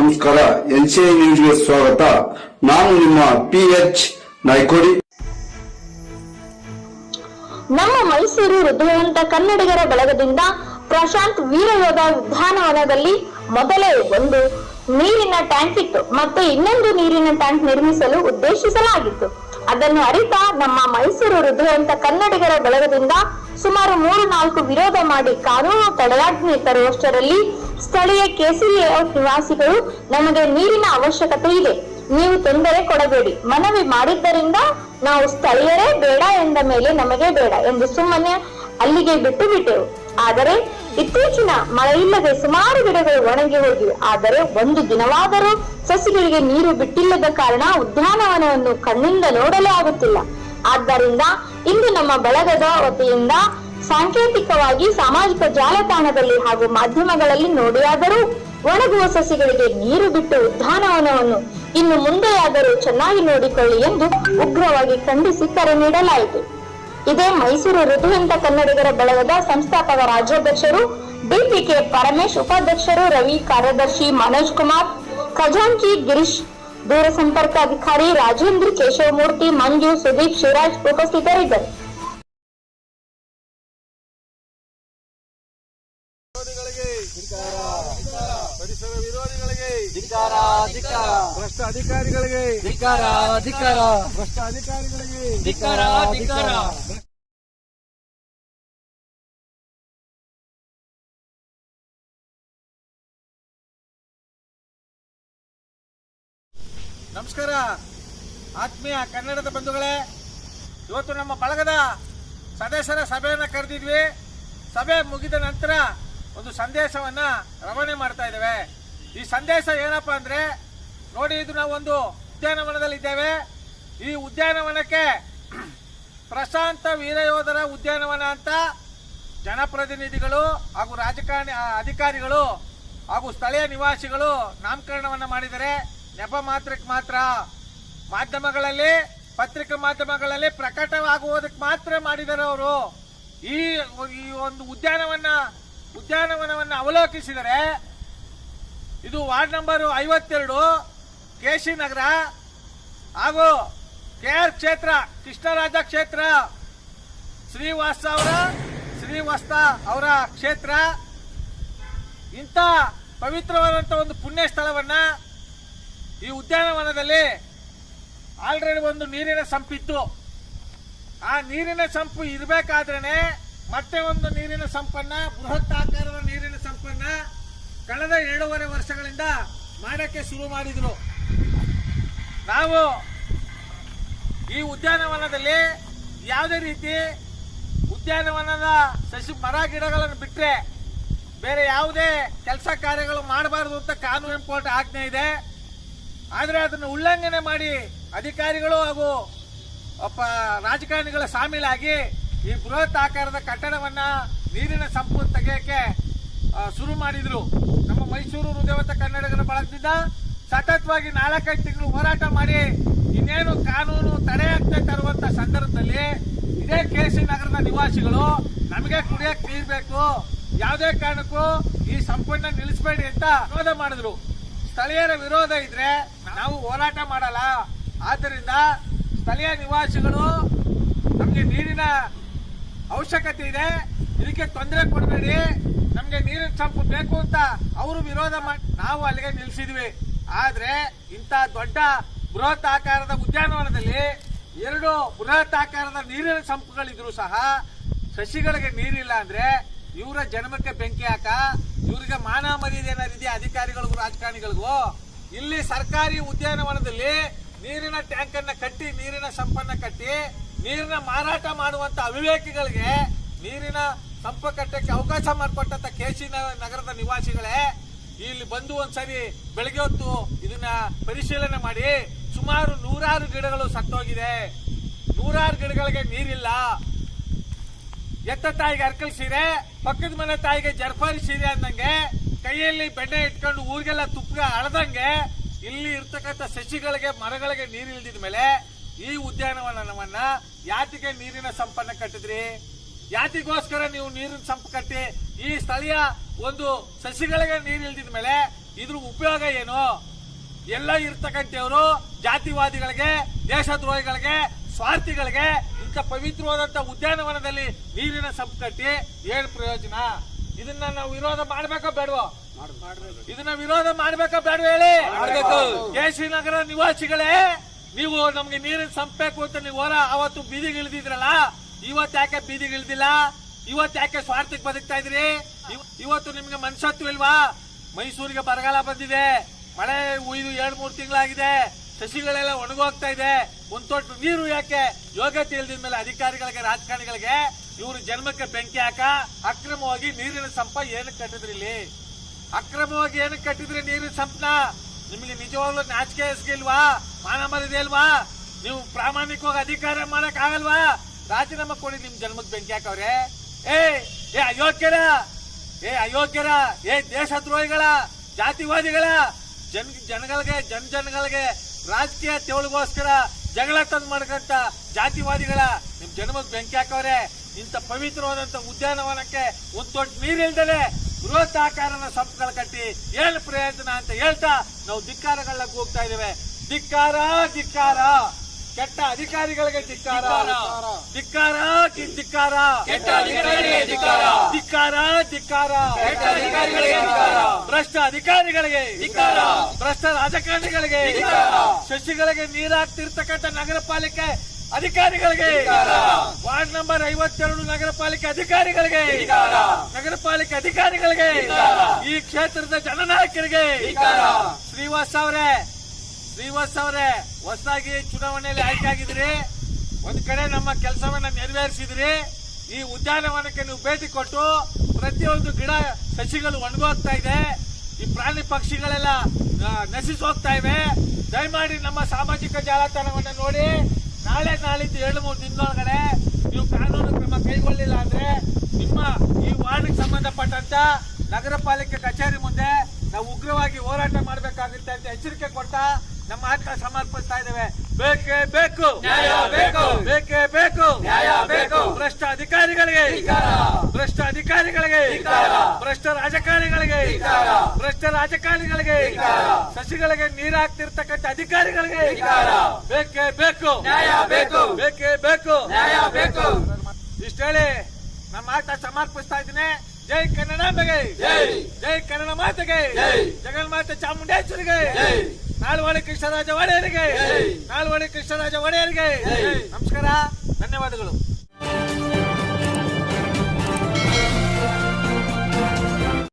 ನಮಸ್ಕಾರ ಎನ್ಸಿಐ ನ್ಯೂಸ್ಗೆ ಸ್ವಾಗತ. ನಾನು ನಿಮ್ಮ ಪಿ ಎಚ್ ನಾಯ್ಕೋಡಿ. ನಮ್ಮ ಮೈಸೂರು ಹೃದಯವಂತ ಕನ್ನಡಿಗರ ಬಳಗದಿಂದ ಪ್ರಶಾಂತ್ ವೀರಯೋಧ ಉದ್ಯಾನವನದಲ್ಲಿ ಮೊದಲೇ ಒಂದು ನೀರಿನ ಟ್ಯಾಂಕ್ ಇತ್ತು, ಮತ್ತೆ ಇನ್ನೊಂದು ನೀರಿನ ಟ್ಯಾಂಕ್ ನಿರ್ಮಿಸಲು ಉದ್ದೇಶಿಸಲಾಗಿತ್ತು. ಅದನ್ನು ಅರಿತ ನಮ್ಮ ಮೈಸೂರು ಹೃದಯಂತ ಕನ್ನಡಿಗರ ಬಳಗದಿಂದ ಸುಮಾರು ಮೂರು ನಾಲ್ಕು ವಿರೋಧ ಮಾಡಿ ಕಾನೂನು ತಡೆಯಾಜ್ಞೆ ತರುವಷ್ಟರಲ್ಲಿ ಸ್ಥಳೀಯ ಲೇಔಟ್ ನಿವಾಸಿಗಳು ನಮಗೆ ನೀರಿನ ಅವಶ್ಯಕತೆ ಇದೆ. ನೀವು ತೊಂದರೆ ಕೊಡಬೇಡಿ. ಮನವಿ ಮಾಡಿದ್ದರಿಂದ ನಾವು ಸ್ಥಳೀಯರೇ ಬೇಡ ಎಂದ ಮೇಲೆ ನಮಗೆ ಬೇಡ ಎಂದು ಸುಮ್ಮನೆ ಅಲ್ಲಿಗೆ ಬಿಟ್ಟು ಬಿಟ್ಟೆವು. ಆದರೆ ಇತ್ತೀಚಿನ ಮಳೆಯಿಲ್ಲದೆ ಸುಮಾರು ಗಿಡಗಳು ಒಣಗಿ ಹೋಗಿವೆ. ಆದರೆ ಒಂದು ದಿನವಾದರೂ ಸಸಿಗಳಿಗೆ ನೀರು ಬಿಟ್ಟಿಲ್ಲದ ಕಾರಣ ಉದ್ಯಾನವನವನ್ನು ಕಣ್ಣಿಂದ ನೋಡಲೇ ಆಗುತ್ತಿಲ್ಲ. ಆದ್ದರಿಂದ ಇಂದು ನಮ್ಮ ಬಳಗದ ವತಿಯಿಂದ ಸಾಂಕೇತಿಕವಾಗಿ ಸಾಮಾಜಿಕ ಜಾಲತಾಣದಲ್ಲಿ ಹಾಗೂ ಮಾಧ್ಯಮಗಳಲ್ಲಿ ನೋಡಿಯಾದರೂ ಒಣಗುವ ಸಸಿಗಳಿಗೆ ನೀರು ಬಿಟ್ಟು ಉದ್ಯಾನವನವನ್ನು ಇನ್ನು ಮುಂದೆಯಾದರೂ ಚೆನ್ನಾಗಿ ನೋಡಿಕೊಳ್ಳಿ ಎಂದು ಉಗ್ರವಾಗಿ ಖಂಡಿಸಿ ಕರೆ ನೀಡಲಾಯಿತು. ಇದೇ ಮೈಸೂರು ಋತುವಂತ ಕನ್ನಡಿಗರ ಬಳಗದ ಸಂಸ್ಥಾಪಕ ರಾಜ್ಯಾಧ್ಯಕ್ಷರು, ಡಿಪಿಕೆ ಪರಮೇಶ್ ಉಪಾಧ್ಯಕ್ಷರು, ರವಿ ಕಾರ್ಯದರ್ಶಿ ಮನೋಜ್ ಕುಮಾರ್, ಖಜಾಂಚಿ ಗಿರೀಶ್, ದೂರಸಂಪರ್ಕ ಅಧಿಕಾರಿ ರಾಜೇಂದ್ರ ಕೇಶವಮೂರ್ತಿ, ಮಂಜು ಸುದೀಪ್ ಶಿವರಾಜ್ ಉಪಸ್ಥಿತರಿದ್ದರು ವಿರೋಧಿಗಳಿಗೆ ಪರಿಸರ ವಿರೋಧಿಗಳಿಗೆ ಧಿಕ್ಕಾರ ಧಿಕ್ಕಾರ ಭ್ರಷ್ಟ ಅಧಿಕಾರಿಗಳಿಗೆ. ಧಿಕ್ಕಾರ ಧಿಕ್ಕಾರ ಭ್ರಷ್ಟ ಅಧಿಕಾರಿಗಳಿಗೆ ಧಿಕ್ಕಾರ ಧಿಕ್ಕಾರ ನಮಸ್ಕಾರ. ಆತ್ಮೀಯ ಕನ್ನಡದ ಬಂಧುಗಳೇ ಇವತ್ತು ನಮ್ಮ ಬಳಗದ ಸದಸ್ಯರ ಸಭೆಯನ್ನು ಕರೆದಿದ್ವಿ. ಸಭೆ ಮುಗಿದ ನಂತರ ಒಂದು ಸಂದೇಶವನ್ನ ರವಾನೆ ಮಾಡ್ತಾ ಇದ್ದೇವೆ. ಈ ಸಂದೇಶ ಏನಪ್ಪಾ ಅಂದ್ರೆ ನೋಡಿ, ಇದು ನಾವು ಒಂದು ಉದ್ಯಾನವನದಲ್ಲಿ ಇದ್ದೇವೆ ಈ ಉದ್ಯಾನವನಕ್ಕೆ ಪ್ರಶಾಂತ ವೀರಯೋಧರ ಉದ್ಯಾನವನ ಅಂತ ಜನಪ್ರತಿನಿಧಿಗಳು ಹಾಗೂ ರಾಜಕಾರಣಿ ಅಧಿಕಾರಿಗಳು ಹಾಗೂ ಸ್ಥಳೀಯ ನಿವಾಸಿಗಳು ನಾಮಕರಣವನ್ನು ಮಾಡಿದರೆ ನೆಪ ಮಾತ್ರಕ್ಕೆ ಮಾತ್ರ. ಮಾಧ್ಯಮಗಳಲ್ಲಿ, ಪತ್ರಿಕಾ ಮಾಧ್ಯಮಗಳಲ್ಲಿ ಪ್ರಕಟವಾಗುವುದಕ್ಕೆ ಮಾತ್ರ ಮಾಡಿದ್ದಾರೆ ಅವರು. ಈ ಈ ಒಂದು ಉದ್ಯಾನವನ ಉದ್ಯಾನವನವನ್ನು ಅವಲೋಕಿಸಿದರೆ, ಇದು ವಾರ್ಡ್ ನಂಬರ್ ಐವತ್ತೆರಡು. ಕೆಸಿ ನಗರ ಹಾಗೂ ಕೆ ಆರ್ ಕ್ಷೇತ್ರ, ಕೃಷ್ಣರಾಜ ಕ್ಷೇತ್ರ, ಶ್ರೀವಾಸ ಅವರ, ಶ್ರೀವಾಸ್ತ ಅವರ ಕ್ಷೇತ್ರ. ಇಂಥ ಪವಿತ್ರವಾದಂಥ ಒಂದು ಪುಣ್ಯ ಸ್ಥಳವನ್ನು ಈ ಉದ್ಯಾನವನದಲ್ಲಿ ಆಲ್ರೆಡಿ ಒಂದು ನೀರಿನ ಸಂಪಿತ್ತು ಆ ನೀರಿನ ಸಂಪು ಇರಬೇಕಾದ್ರೇನೆ ಮತ್ತೆ ಒಂದು ನೀರಿನ ಸಂಪನ್ನ, ಬೃಹತ್ ಆಕಾರದ ನೀರಿನ ಸಂಪನ್ನ ಕಳೆದ ಎರಡೂವರೆ ವರ್ಷಗಳಿಂದ ಮಾಡಕ್ಕೆ ಶುರು ಮಾಡಿದ್ರು. ನಾವು ಈ ಉದ್ಯಾನವನದಲ್ಲಿ ಯಾವುದೇ ರೀತಿ ಉದ್ಯಾನವನದ ಸಸಿ ಮರ ಗಿಡಗಳನ್ನು ಬಿಟ್ಟರೆ ಬೇರೆ ಯಾವುದೇ ಕೆಲಸ ಕಾರ್ಯಗಳು ಮಾಡಬಾರದು ಅಂತ ಕಾನೂನು ಇಂಪೋರ್ಟ್ ಆಜ್ಞೆ ಇದೆ. ಆದರೆ ಅದನ್ನು ಉಲ್ಲಂಘನೆ ಮಾಡಿ ಅಧಿಕಾರಿಗಳು ಹಾಗೂ ರಾಜಕಾರಣಿಗಳ ಸಾಮೀಲಾಗಿ ಈ ಬೃಹತ್ ಆಕಾರದ ಕಟ್ಟಡವನ್ನು ನೀರಿನ ಸಂಪೂರ್ಣ ತೆಗೆಯಕ್ಕೆ ಶುರು ಮಾಡಿದರು. ನಮ್ಮ ಮೈಸೂರು ಹೃದಯವಂತ ಕನ್ನಡಿಗರ ಬಳಗದಿಂದ ಸತತವಾಗಿ ನಾಲ್ಕೈದು ತಿಂಗಳು ಹೋರಾಟ ಮಾಡಿ ಇನ್ನೇನು ಕಾನೂನು ತಡೆಯಾಜ್ಞೆ ತರುವಂತ ಸಂದರ್ಭದಲ್ಲಿ ಇದೇ ಕೆ ಸಿ ನಗರದ ನಿವಾಸಿಗಳು ನಮಗೆ ಕುಡಿಯಕ್ಕೆ ನೀರು ಬೇಕು. ಯಾವುದೇ ಕಾರಣಕ್ಕೂ ಈ ಸಂಪನ್ನ ನಿಲ್ಲಿಸಬೇಡಿ ಅಂತ ವಿರೋಧ ಮಾಡಿದ್ರು. ಸ್ಥಳೀಯರ ವಿರೋಧ ಇದ್ರೆ ನಾವು ಹೋರಾಟ ಮಾಡಲ್ಲ. ಆದ್ದರಿಂದ ಸ್ಥಳೀಯ ನಿವಾಸಿಗಳು ನಮಗೆ ನೀರಿನ ಅವಶ್ಯಕತೆ ಇದೆ. ಇದಕ್ಕೆ ತೊಂದರೆ ಕೊಡಬೇಡಿ. ನಮಗೆ ನೀರಿನ ಸಂಪು ಬೇಕು ಅಂತ ಅವರು ವಿರೋಧ ಮಾಡಿ ನಾವು ಅಲ್ಲಿಗೆ ನಿಲ್ಲಿಸಿದ್ವಿ ಆದ್ರೆ ಇಂಥ ದೊಡ್ಡ ಬೃಹತ್ ಆಕಾರದ ಉದ್ಯಾನವನದಲ್ಲಿ ಎರಡು ಬೃಹತ್ ಆಕಾರದ ನೀರಿನ ಸಂಪುಗಳಿದ್ರು ಸಹ ಸಸಿಗಳಿಗೆ ನೀರಿಲ್ಲ ಅಂದ್ರೆ ಇವರ ಜನ್ಮಕ್ಕೆ ಬೆಂಕಿ ಹಾಕ, ಇವರಿಗೆ ಮಾನ ಮರ್ಯಾದೆ ಏನಾರಿದೆಯಾ ಅಧಿಕಾರಿಗಳಿಗೂ ರಾಜಕಾರಣಿಗಳಿಗೂ. ಇಲ್ಲಿ ಸರ್ಕಾರಿ ಉದ್ಯಾನವನದಲ್ಲಿ ನೀರಿನ ಟ್ಯಾಂಕ್ ಅನ್ನ ಕಟ್ಟಿ, ನೀರಿನ ಸಂಪನ್ನ ಕಟ್ಟಿ, ನೀರಿನ ಮಾರಾಟ ಮಾಡುವಂತ ಅವಿವೇಕಿಗಳಿಗೆ ನೀರಿನ ಸಂಪ ಕಟ್ಟಕ್ಕೆ ಅವಕಾಶ ಮಾಡಿಕೊಟ್ಟಂತ ಕೆಸಿ ನಗರದ ನಿವಾಸಿಗಳೇ ಇಲ್ಲಿ ಬಂದು ಒಂದ್ಸರಿ ಬೆಳಗ್ಗೆ ಹೊತ್ತು ಇದನ್ನ ಪರಿಶೀಲನೆ ಮಾಡಿ. ಸುಮಾರು ನೂರಾರು ಗಿಡಗಳು ಸತ್ತೋಗಿದೆ. ನೂರಾರು ಗಿಡಗಳಿಗೆ ನೀರಿಲ್ಲ. ಎತ್ತ ತಾಯಿಗೆ ಅರ್ಕಲ್ ಸೀರೆ, ಪಕ್ಕದ ಮನೆ ತಾಯಿಗೆ ಜರ್ಫಾರಿ ಸೀರೆ ಅಂದಂಗೆ ಕೈಯಲ್ಲಿ ಬೆಣ್ಣೆ ಇಟ್ಕೊಂಡು ಊರಿಗೆಲ್ಲ ತುಪ್ಪ ಅಳದಂಗೆ, ಇಲ್ಲಿ ಇರ್ತಕ್ಕಂಥ ಸಸಿಗಳಿಗೆ, ಮರಗಳಿಗೆ ನೀರಿಲ್ದಿದ ಮೇಲೆ ಈ ಉದ್ಯಾನವನವನ್ನ ಯಾತಿಗೆ ನೀರಿನ ಸಂಪನ್ನ ಕಟ್ಟಿದ್ರಿ? ಯಾತಿಗೋಸ್ಕರ ನೀವು ನೀರಿನ ಸಂಪ ಕಟ್ಟಿ ಈ ಸ್ಥಳೀಯ ಒಂದು ಸಸಿಗಳಿಗೆ ನೀರು ಇಲ್ದಿದ ಮೇಲೆ ಇದ್ರ ಉಪಯೋಗ ಏನು? ಎಲ್ಲ ಇರ್ತಕ್ಕಂಥವ್ರು ಜಾತಿವಾದಿಗಳಿಗೆ ದೇಶದ್ರೋಹಿಗಳಿಗೆ ಸ್ವಾರ್ಥಿಗಳಿಗೆ ಇಂಥ ಪವಿತ್ರವಾದಂತ ಉದ್ಯಾನವನದಲ್ಲಿ ನೀರಿನ ಸಂಪ ಕಟ್ಟಿ ಏನ್ ಪ್ರಯೋಜನ? ಇದನ್ನ ನಾವು ವಿರೋಧ ಮಾಡ್ಬೇಕೋ ಬೇಡವೋ? ಇದನ್ನ ವಿರೋಧ ಮಾಡ್ಬೇಕೋ ಬೇಡ ಹೇಳಿ? ಕೆ ಕೆ ನಗರ ನಿವಾಸಿಗಳೇ ನೀವು ನಮ್ಗೆ ನೀರಿನ ಸಂಪಬೇಕು ಅಂತ ನೀವು ಹೊರ ಅವತ್ತು ಬೀದಿಗೆ ಇಳಿದಿದ್ರಲ್ಲ? ಇವತ್ತು ಯಾಕೆ ಬೀದಿಗೆ ಇಳಿದಿಲ್ಲ? ಇವತ್ತು ಯಾಕೆ ಸ್ವಾರ್ಥಕ್ಕೆ ಬದುಕ್ತಾ ಇದ್ರಿ ಇವ್- ಇವತ್ತು ನಿಮ್ಗೆ ಮನುಷ್ಯತ್ವ ಇಲ್ವಾ? ಮೈಸೂರಿಗೆ ಬರಗಾಲ ಬಂದಿದೆ. ಮಳೆ ಉಯ್ದು ಎರಡ್, ಮೂರು ತಿಂಗಳಾಗಿದೆ. ಸಸಿಗಳೆಲ್ಲ ಒಣಗೋಗ್ತಾ ಇದೆ. ಒಂದ್ ತೊಟ್ಟು ನೀರು ಯಾಕೆ? ಯೋಗ್ಯತೆ ಇಲ್ದಿದ ಮೇಲೆ ಅಧಿಕಾರಿಗಳಿಗೆ, ರಾಜಕಾರಣಿಗಳಿಗೆ ಇವರು ಜನ್ಮಕ್ಕೆ ಬೆಂಕಿ ಹಾಕ, ಅಕ್ರಮವಾಗಿ ನೀರಿನ ಸಂಪ ಏನಕ್ಕೆ ಕಟ್ಟಿದ್ರಿ ಇಲ್ಲಿ? ಅಕ್ರಮವಾಗಿ ಏನಕ್ಕೆ ಕಟ್ಟಿದ್ರಿ ನೀರಿನ ಸಂಪನ? ನಿಮಗೆ ನಿಜವಾಗ್ಲೂ ನಾಚಿಕೆ ಹೆಸಗಿಲ್ವಾ ಮಾನ ಮರ್ಯಾದೆ ಇಲ್ವಾ? ನೀವು ಪ್ರಾಮಾಣಿಕವಾಗಿ ಅಧಿಕಾರ ಮಾಡಕ್ ಆಗಲ್ವಾ ರಾಜೀನಾಮೆ ಕೊಡಿ ನಿಮ್ ಜನ್ಮದ ಬೆಂಕಿ ಹಾಕವ್ರೆ? ಏ ಏ ಅಯೋಗ್ಯರ ಏ ಅಯೋಗ್ಯರ, ಏ ದೇಶದ್ರೋಹಿಗಳ, ಜಾತಿವಾದಿಗಳ, ಜನ್, ಜನಗಳಿಗೆ, ಜನ ಜನಗಳಿಗೆ ರಾಜಕೀಯ ತೆವಳಿಗೋಸ್ಕರ ಜಗಳ ತಂದು ಮಾಡ್ಕಂತ ಜಾತಿವಾದಿಗಳ ನಿಮ್ ಜನ್ಮದ ಬೆಂಕಿ ಹಾಕವ್ರೆ. ಇಂಥ ಪವಿತ್ರವಾದಂತ ಉದ್ಯಾನವನಕ್ಕೆ ಒಂದು ದೊಡ್ಡ ನೀರಿಲ್ದಲೆ ಬೃಹತ್ತಾಕಾರದ ಸಂಪುಗಳ ಕಟ್ಟಿ ಏನು ಪ್ರಯೋಜನ ಅಂತ ಹೇಳ್ತಾ ನಾವು ಧಿಕ್ಕಾರಗಳನ್ನ ಹೋಗ್ತಾ ಇದ್ದೇವೆ. ಧಿಕ್ಕಾರ ಧಿಕ್ಕಾರ. ಕೆಟ್ಟ ಅಧಿಕಾರಿಗಳಿಗೆ ಧಿಕ್ಕಾರ ಧಿಕ್ಕಾರ ಧಿಕ್ಕಾರ ಕೆಟ್ಟ ಅಧಿಕಾರಿಗಳಿಗೆ ಧಿಕ್ಕಾರ. ಧಿಕ್ಕಾರ ಧಿಕ್ಕಾರ ಕೆಟ್ಟ ಅಧಿಕಾರಿಗಳಿಗೆ ಧಿಕ್ಕಾರ. ಭ್ರಷ್ಟ ಅಧಿಕಾರಿಗಳಿಗೆ ಧಿಕ್ಕಾರ. ಭ್ರಷ್ಟ ರಾಜಕಾರಣಿಗಳಿಗೆ ಶಶಿಗಳಿಗೆ ನೀರಾಗ್ತಿರ್ತಕ್ಕಂಥ ನಗರ ಪಾಲಿಕೆ ಅಧಿಕಾರಿಗಳಿಗೆ. ವಾರ್ಡ್ ನಂಬರ್ ಐವತ್ತೆರಡು ನಗರ ಪಾಲಿಕೆ ಅಧಿಕಾರಿಗಳಿಗೆ. ನಗರ ಪಾಲಿಕೆ ಅಧಿಕಾರಿಗಳಿಗೆ. ಈ ಕ್ಷೇತ್ರದ ಜನನಾಯಕರಿಗೆ. ಶ್ರೀವಾಸ್ ಅವರೇ ಶ್ರೀವಾಸ್ ಅವರೇ ಹೊಸದಾಗಿ ಚುನಾವಣೆಯಲ್ಲಿ ಆಯ್ಕೆ ಆಗಿದ್ರಿ. ಒಂದ್ ಕಡೆ ನಮ್ಮ ಕೆಲಸವನ್ನ ನೆರವೇರಿಸಿದ್ರಿ. ಈ ಉದ್ಯಾನವನಕ್ಕೆ ನೀವು ಭೇಟಿ ಕೊಟ್ಟು ಪ್ರತಿಯೊಂದು ಗಿಡ ಸಸಿಗಳು ಒಣಗೋಗ್ತಾ ಇದೆ. ಈ ಪ್ರಾಣಿ ಪಕ್ಷಿಗಳೆಲ್ಲ ನಶಿಸಿ ಹೋಗ್ತಾ ಇವೆ. ದಯಮಾಡಿ ನಮ್ಮ ಸಾಮಾಜಿಕ ಜಾಲತಾಣವನ್ನು ನೋಡಿ. ನಾಳೆ, ನಾಳಿದ್ದು ಏಳು ಮೂರು ದಿನದೊಳಗಡೆ ನೀವು ಕಾನೂನು ಕ್ರಮ ಕೈಗೊಳ್ಳಿಲ್ಲ ಅಂದ್ರೆ ನಿಮ್ಮ ಈ ವಾರ್ಡ್ಗೆ ಸಂಬಂಧಪಟ್ಟಂತ ನಗರ ಪಾಲಿಕೆ ಕಚೇರಿ ಮುಂದೆ ನಾವು ಉಗ್ರವಾಗಿ ಹೋರಾಟ ಮಾಡಬೇಕಾಗುತ್ತೆ ಅಂತ ಎಚ್ಚರಿಕೆ ಕೊಡ್ತಾ ನಮ್ಮ ಆಟ ಸಮರ್ಪಿಸ್ತಾ ಇದ್ದೇವೆ ಬೇಕೇ ಬೇಕು ನ್ಯಾಯ ಬೇಕು. ಬೇಕೇ ಬೇಕು ನ್ಯಾಯ ಬೇಕು. ಭ್ರಷ್ಟ ಅಧಿಕಾರಿಗಳಿಗೆ. ಭ್ರಷ್ಟ ಅಧಿಕಾರಿಗಳಿಗೆ. ಭ್ರಷ್ಟ ರಾಜಕಾರಣಿಗಳಿಗೆ. ಭ್ರಷ್ಟ ರಾಜಕಾರಣಿಗಳಿಗೆ. ಸಸಿಗಳಿಗೆ ನೀರಾಗ್ತಿರ್ತಕ್ಕಂಥ ಅಧಿಕಾರಿಗಳಿಗೆ. ಬೇಕೇ ಬೇಕು ನ್ಯಾಯ ಬೇಕು. ಬೇಕೇ ಬೇಕು ನ್ಯಾಯ ಬೇಕು ಇಷ್ಟ ಹೇಳಿ ನಮ್ಮ ಆಟ ಸಮರ್ಪಿಸ್ತಾ ಇದ್ದೀನಿ ಜೈ ಕನ್ನಡಾಂಬೆಗೆ ಜೈ. ಜೈ ಕನ್ನಡ ಮಾತೆಗೆ ಜೈ. ಜಗನ್ಮಾತೆ ಚಾಮುಂಡೇಶ್ವರಿಗೆ. ನಾಲ್ವಡಿ ಕೃಷ್ಣರಾಜ ಒಡೆಯರಿಗೆ. ನಾಲ್ವಡಿ ಕೃಷ್ಣರಾಜ ಒಡೆಯರಿಗೆ. ನಮಸ್ಕಾರ ಧನ್ಯವಾದಗಳು